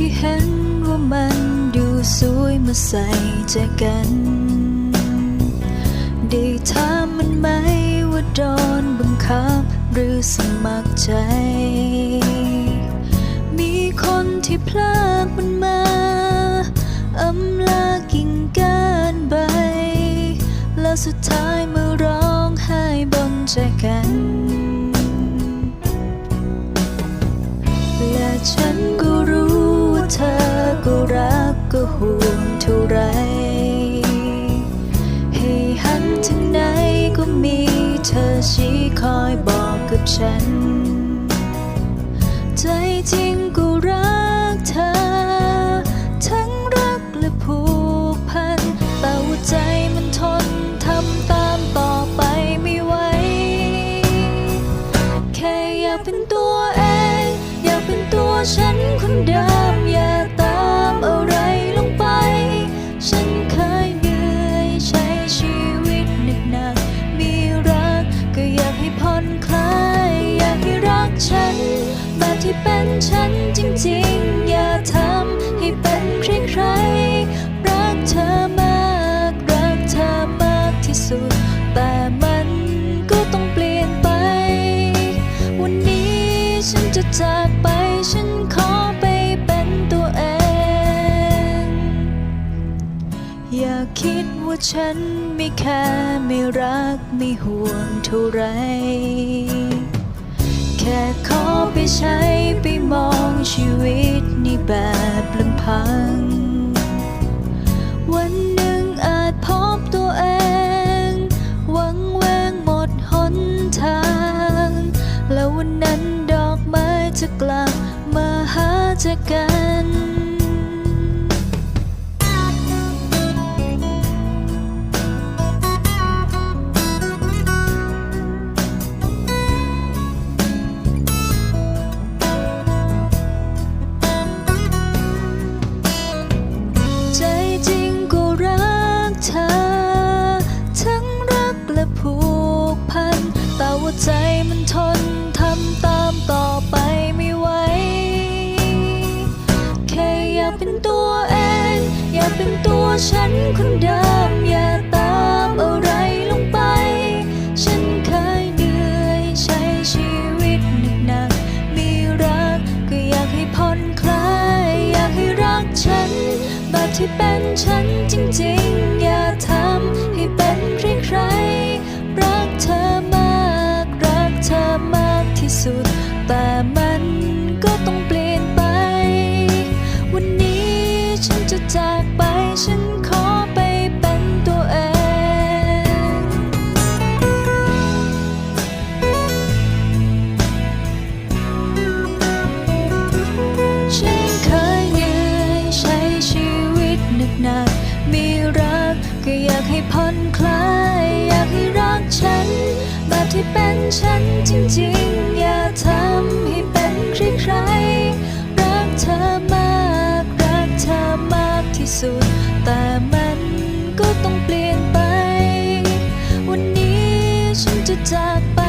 ที่เห็นว่ามันดูสวยมื่อใส่ใจกัน ได้ถามมันไหมว่าโดนบังคับหรือสมัครใจ มีคนที่พลากมันมาอำลากิ่งก้านใบ แล้วสุดท้ายมาร้อ รักก็ห่วงเท่าไร ให้หันถึงไหนก็มีเธอชี้คอยบอกกับฉัน ใจจริงก็รักเธอ ทั้งรักและผูกพัน แต่ว่าใจมันทนทำตามต่อไปไม่ไหว แค่อยากเป็นตัวเอง อยากเป็นตัวฉันคนเดิมอยาต ที่เป็นฉันจริงๆ อย่าทำให้เป็นใครๆรักเธอมากรักเธอมากที่สุด แต่มันก็ต้องเปลี่ยนไป วันนี้ฉันจะจากไปฉันขอไปเป็นตัวเอง อย่าคิดว่าฉันไม่แค่ไม่รักไม่ห่วงเท่าไรแค่ขอไปใช้ แบบลำพัง วันหนึ่งอาจพบตัวเอง หวังแวงหมดหนทาง แล้ววันนั้นดอกไม้จะกลับมาหาเจอกัน ผูกพัน แต่ว่าใจมันทนทำตามต่อไปไม่ไหว แค่อยากเป็นตัวเอง อยากเป็นตัวฉันคนเดิม อย่าตามอะไรลงไป ฉันเคยเหนื่อยใช้ชีวิตหนักๆ มีรักก็อยากให้ผ่อนคลาย อยากให้รักฉัน แบบที่เป็นฉันจริงๆ จากไปฉันขอไปเป็นตัวเอง ฉันเคยเหนื่อยใช้ชีวิตหนักๆมีรักก็อยากให้ผ่อนคลาย อยากให้รักฉัน แบบที่เป็นฉันจริง มันก็ต้องเปลี่ยนไป วันนี้ฉันจะจากไป